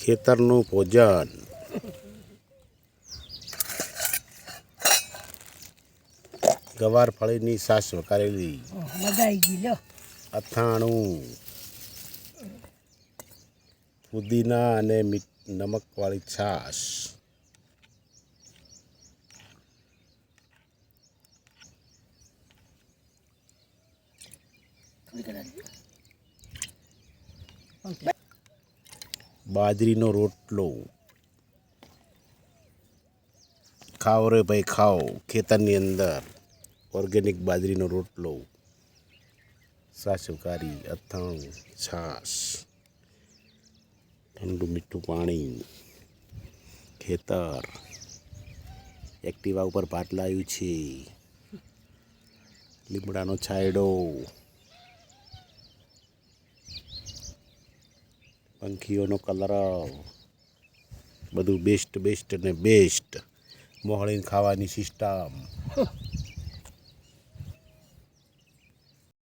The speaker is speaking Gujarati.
ખેતરનું ભોજન. ગવાર ફળીની સાસ વકારેલી અથાણું. પુદીના અને મીઠ નમકવાળી છાશ. કદાચ બાજરીનો રોટલો. ખાઓ રે ભાઈ, ખાઓ. ખેતરની અંદર ઓર્ગેનિક બાજરીનો રોટલો. સાસુકારી અથાણું, છાશ, ઠંડુ મીઠું પાણી, ખેતર. એક્ટિવા ઉપર પાટલા આવ્યું છે. લીમડાનો છાંયડો. પંખીઓનો કલર બધું બેસ્ટ બેસ્ટ ને બેસ્ટ મોહળીને ખાવાની સિસ્ટમ